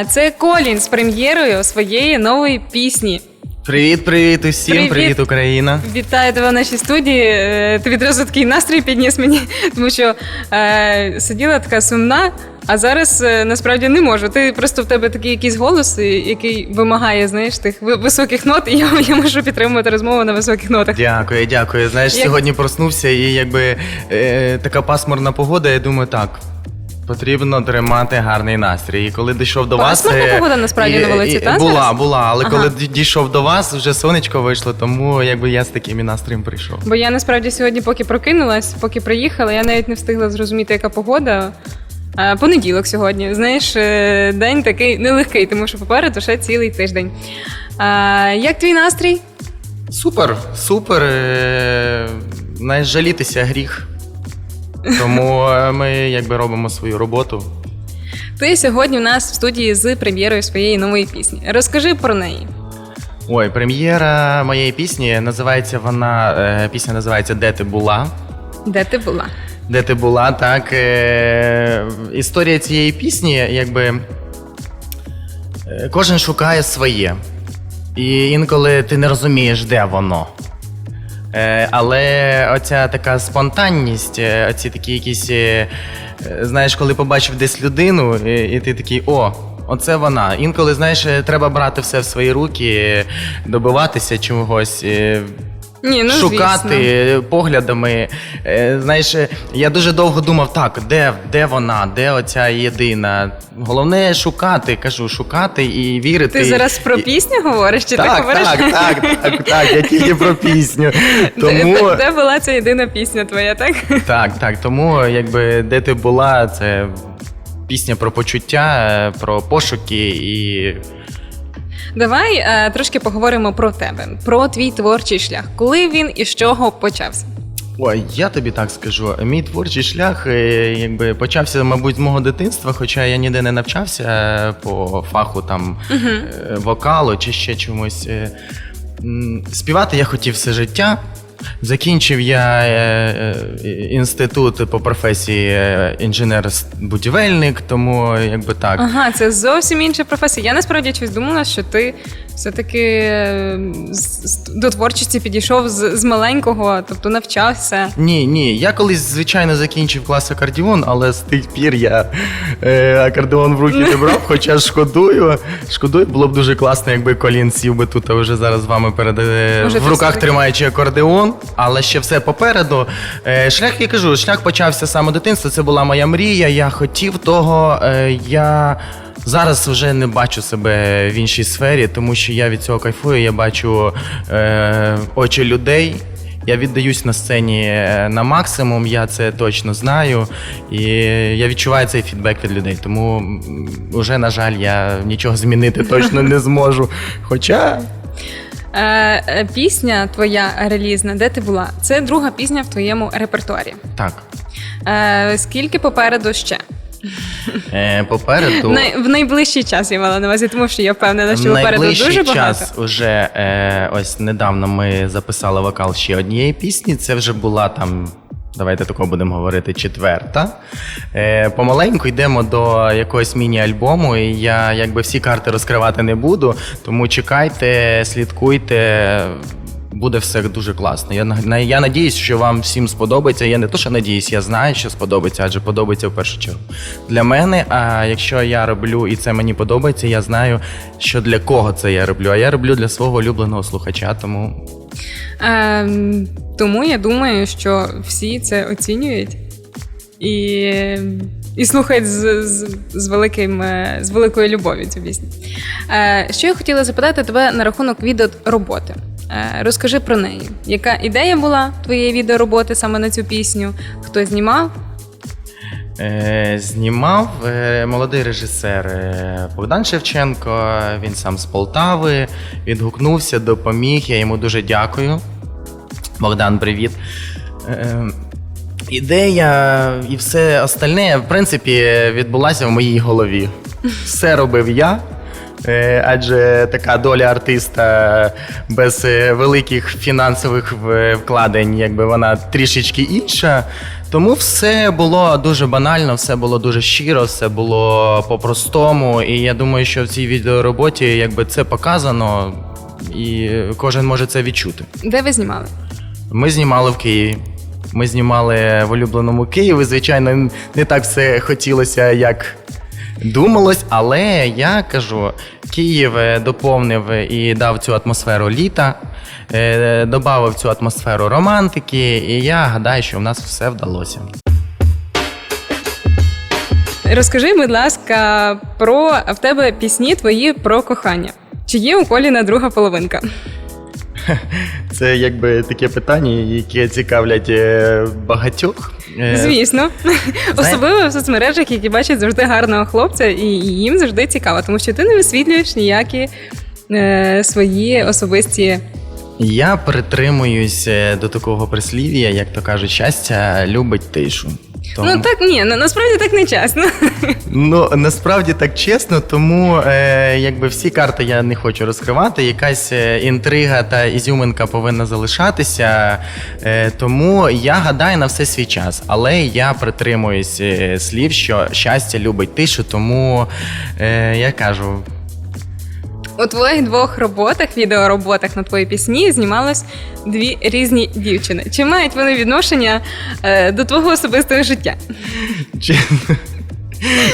Е, Це Колін з прем'єрою своєї нової пісні. Привіт, привіт усім, Привіт. привіт, Україна. Вітаю тебе в нашій студії. Е, Ти відразу такий настрій підніс мені, тому що е, сиділа така сумна, а зараз е, насправді не можу. Ти просто в тебе такий якийсь голос, е, який вимагає, знаєш, тих ви- високих нот, і я, я можу підтримувати розмову на високих нотах. Дякую, дякую. Знаєш, Як- сьогодні проснувся і якби е, така пасмурна погода, я думаю, так. Потрібно тримати гарний настрій. І коли дійшов до вас. Пасмурна е, погода насправді на вулиці, і- та, Була, зараз? була, але Ага. коли ді- дійшов до вас, вже сонечко вийшло, тому якби я з таким і настроєм прийшов. Бо я насправді сьогодні, поки прокинулась, поки приїхала, я навіть не встигла зрозуміти, яка погода. Е, Понеділок сьогодні. Знаєш, е, день такий нелегкий, тому що попереду ще цілий тиждень. Е, Як твій настрій? Супер, супер. Е, знаєш, жалітися гріх. Тому е, ми якби робимо свою роботу. Ти сьогодні у нас в студії з прем'єрою своєї нової пісні. Розкажи про неї. Ой, прем'єра моєї пісні називається вона. е, Пісня називається Де ти була? Де ти була? Де ти була, так. Е, історія цієї пісні, якби е, кожен шукає своє. І інколи ти не розумієш, де воно. Е, але оця така спонтанність, е, оці такі якісь. е, знаєш, коли побачив десь людину, і, ти такий, о, оце вона. Інколи, знаєш, треба брати все в свої руки, добиватися чогось. Ні, ну шукати звісно. поглядами. Е, Знаєш, е, я дуже довго думав, так, де, де вона, де оця єдина. Головне шукати, кажу, шукати і вірити. Ти зараз про пісню говориш? Чи ти говориш? так, так, так, так, я тільки про пісню. Тому Де, де була ця єдина пісня твоя, так? так, так, тому якби де ти була, це пісня про почуття, е, про пошуки і. Давай е, трошки поговоримо про тебе, про твій творчий шлях. Коли він і з чого почався? Ой, я тобі так скажу. Мій творчий шлях е, якби почався, мабуть, з мого дитинства, хоча я ніде не навчався е, по фаху там е, вокалу чи ще чомусь. Співати я хотів все життя. Закінчив я е, е, інститут по професії е, інженер-будівельник, тому якби так. Ага, це зовсім інша професія. Я насправді щось думала, що ти все-таки е, з- до творчості підійшов з, з маленького, тобто навчався. Ні, ні. Я колись, звичайно, закінчив клас акордіон, але з тих пір я е, акордеон в руки не брав, хоча шкодую. Шкодую, було б дуже класно, якби Колін сів би тут, а вже зараз з вами перед е, Може, в руках тримаючи акордеон, але ще все попереду. Е, шлях, я кажу, шлях почався саме дитинства. Це була моя мрія. Я хотів того. Е, я. Зараз вже не бачу себе в іншій сфері, тому що я від цього кайфую. Я бачу е, очі людей, я віддаюсь на сцені е, на максимум, я це точно знаю. І я відчуваю цей фідбек від людей. Тому вже, на жаль, я нічого змінити точно не зможу. Хоча. Е, е, пісня твоя релізна, де ти була? Це друга пісня в твоєму репертуарі. Так. Е, скільки попереду ще? Е, попереду. Най- в найближчий час я мала на увазі, тому що я впевнена, що попереду найближчий дуже багато. час уже е, ось недавно ми записали вокал ще однієї пісні. Це вже була там. Давайте тако будемо говорити четверта. Е, помаленьку йдемо до якогось міні-альбому, і я якби всі карти розкривати не буду. Тому чекайте, слідкуйте. Буде все дуже класно. Я на- я надіюсь, що вам всім сподобається. Я не то, що надіюсь, я знаю, що сподобається, адже подобається в першу чергу. Для мене, а якщо я роблю і це мені подобається, я знаю, що для кого це я роблю. А я роблю для свого улюбленого слухача, тому Ем, тому я думаю, що всі це оцінюють і, і слухають з, з, з, великим, е, з великою любов'ю цю пісню. Е, що я хотіла запитати тебе на рахунок відеороботи. Е, розкажи про неї. Яка ідея була твоєї відеороботи саме на цю пісню? Хто знімав? Е, знімав е, молодий режисер е, Богдан Шевченко. Він сам з Полтави, відгукнувся, допоміг. Я йому дуже дякую. Богдан, привіт. Е, ідея і все остальне, в принципі, відбулася в моїй голові. Все робив я. Е, Адже така доля артиста без е, великих фінансових вкладень, якби вона трішечки інша. Тому все було дуже банально, все було дуже щиро, все було по-простому. І я думаю, що в цій відеороботі якби це показано, і кожен може це відчути. Де ви знімали? Ми знімали в Києві. Ми знімали в улюбленому Києві. Звичайно, не так все хотілося, як думалось, але я кажу, Київ е, доповнив і дав цю атмосферу літа, е, додав цю атмосферу романтики, і я гадаю, що в нас все вдалося. Розкажи, будь ласка, про в тебе пісні твої про кохання. Чи є у Коліна друга половинка? Це якби таке питання, яке цікавлять е, багатьох. Е, Звісно, особливо в соцмережах, які бачать завжди гарного хлопця, і їм завжди цікаво, тому що ти не висвітлюєш ніякі е, свої особисті. Я притримуюсь е, до такого прислів'я, як то кажуть, щастя любить тишу. Тому- Ну так ні, на- насправді так не чесно. Ну насправді так чесно, тому е, якби всі карти я не хочу розкривати. Якась е, інтрига та ізюминка повинна залишатися. Е, тому я гадаю на все свій час. Але я притримуюсь е, слів, що щастя любить тишу, тому е, я кажу. У твоїх двох роботах, відеороботах на твої пісні, знімалось дві різні дівчини. Чи мають вони відношення е, до твого особистого життя?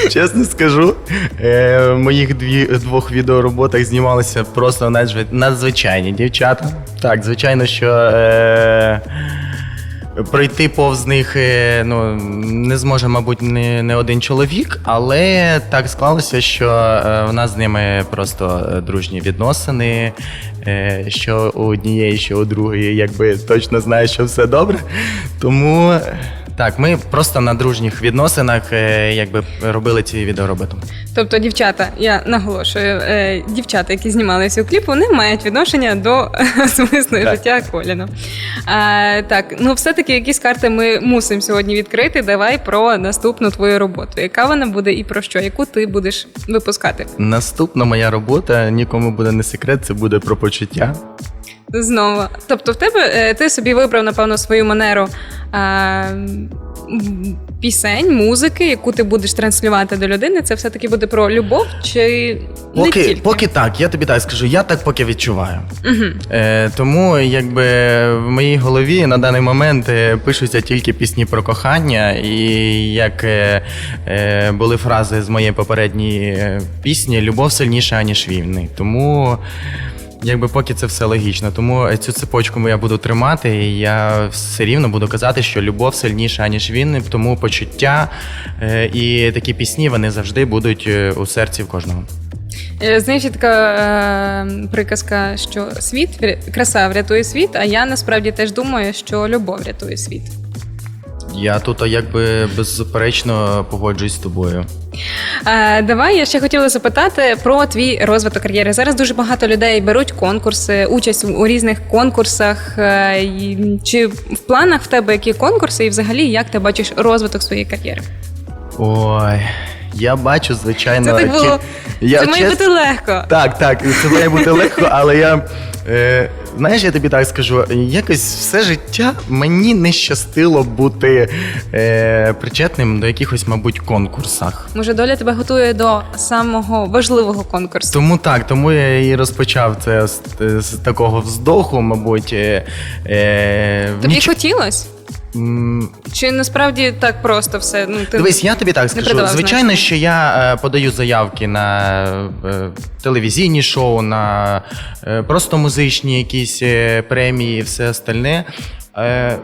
Чесно, скажу, е, в моїх дві, двох відеороботах знімалися просто надзвичайні дівчата. Так, звичайно, що е, пройти повз них е, ну, не зможе, мабуть, не, не один чоловік, але так склалося, що е, в нас з ними просто е, дружні відносини. Що у однієї, що у другої, якби точно знаю, що все добре. Тому. Е, Так, ми просто на дружніх відносинах е, якби робили ці відеороботи. Тобто, дівчата, я наголошую, е, дівчата, які знімалися у кліпу, не мають відношення до особистого Так. життя Коліна. А, так, ну все-таки якісь карти ми мусимо сьогодні відкрити. Давай про наступну твою роботу. Яка вона буде і про що? Яку ти будеш випускати? Наступна моя робота, нікому буде не секрет, це буде про почуття. Знову. Тобто, в тебе е, ти собі вибрав, напевно, свою манеру а, пісень, музики, яку ти будеш транслювати до людини. Це все-таки буде про любов чи не Поки, тільки? поки так, я тобі так скажу, я так поки відчуваю. Угу. Е, тому якби в моїй голові на даний момент е, пишуться тільки пісні про кохання, і як е, е, були фрази з моєї попередньої е, пісні Любов сильніша, аніж війни. Тому. Якби поки це все логічно, тому е, цю цепочку я буду тримати, і я все рівно буду казати, що любов сильніша, аніж війни, тому почуття е, і такі пісні вони завжди будуть е, у серці в кожного. Знаєш, така е, приказка, що світ краса врятує світ, а я насправді теж думаю, що любов рятує світ. Я тут якби беззаперечно погоджуюсь з тобою. Е, давай я ще хотіла запитати про твій розвиток кар'єри. Зараз дуже багато людей беруть конкурси, участь у різних конкурсах. Е, Чи в планах в тебе які конкурси, і взагалі як ти бачиш розвиток своєї кар'єри? Ой, я бачу, звичайно. Це так було. я Це має чес- бути легко. Так, так, це має бути легко, але я. Е, знаєш, я тобі так скажу, якось все життя мені не щастило бути е, причетним до якихось, мабуть, конкурсах. Може, доля тебе готує до самого важливого конкурсу. Тому так, тому я і розпочав це з, з такого вздоху, мабуть. Е, е, Тобі ніч- хотілось? Чи насправді так просто все? Ну ти Дивись, я тобі так скажу. Звичайно, що я е, подаю заявки на е, телевізійні шоу, на е, просто музичні якісь е, премії і все остальне. Е,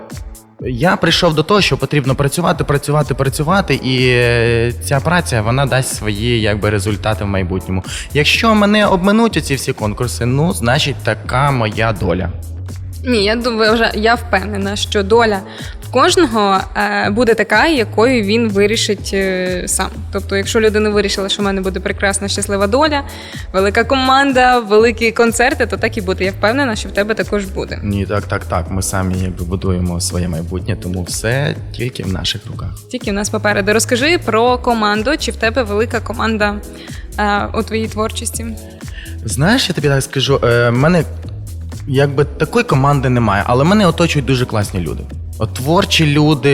я прийшов до того, що потрібно працювати, працювати, працювати, і е, ця праця вона дасть свої якби, результати в майбутньому. Якщо мене обминуть ці всі конкурси, ну значить така моя доля. Ні, я думаю, вже я впевнена, що доля в кожного е, буде така, якою він вирішить е, сам. Тобто, якщо людина вирішила, що в мене буде прекрасна щаслива доля, велика команда, великі концерти, то так і буде. Я впевнена, що в тебе також буде. Ні, так, так, так. Ми самі будуємо своє майбутнє, тому все тільки в наших руках. Тільки в нас попереду. Розкажи про команду, чи в тебе велика команда е, у твоїй творчості? Знаєш, я тобі так скажу, е, мене якби такої команди немає, але мене оточують дуже класні люди. Творчі люди,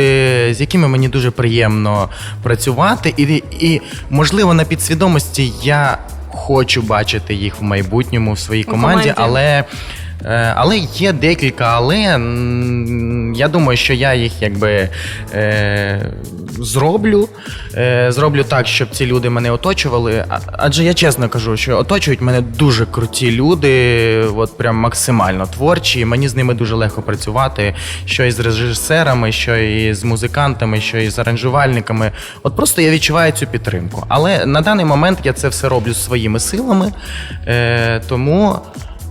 з якими мені дуже приємно працювати, і, і можливо на підсвідомості я хочу бачити їх в майбутньому в своїй команді, команді. але. Е, Але є декілька, але я думаю, що я їх якби е, зроблю. Е, зроблю так, щоб ці люди мене оточували. Адже я чесно кажу, що оточують мене дуже круті люди, от прям максимально творчі. і Мені з ними дуже легко працювати. Що із режисерами, що і з музикантами, що і з аранжувальниками. От просто я відчуваю цю підтримку. Але на даний момент я це все роблю своїми силами. Тому.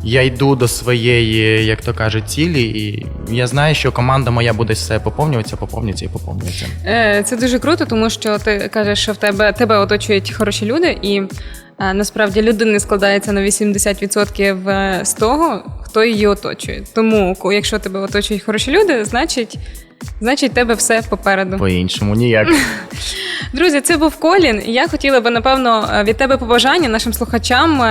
Я йду до своєї, як то кажуть, цілі, і я знаю, що команда моя буде все поповнюватися, поповнюється і поповнюється. Е, Це дуже круто, тому що ти кажеш, що в тебе тебе оточують хороші люди, і е, насправді людина складається на 80% з того, хто її оточує. Тому, якщо тебе оточують хороші люди, значить, значить, тебе все попереду. По-іншому ніяк. Друзі, це був Колін. Я хотіла би напевно е, від тебе побажання нашим слухачам.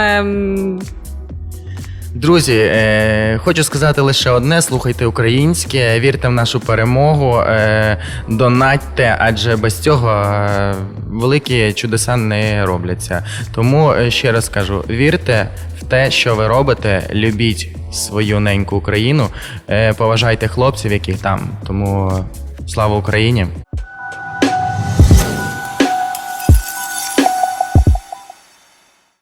Друзі, е, хочу сказати лише одне: слухайте українське, вірте в нашу перемогу, е, донатьте, адже без цього е, великі чудеса не робляться. Тому е, ще раз кажу: вірте в те, що ви робите, любіть свою неньку Україну, е, поважайте хлопців, яких там. Тому слава Україні!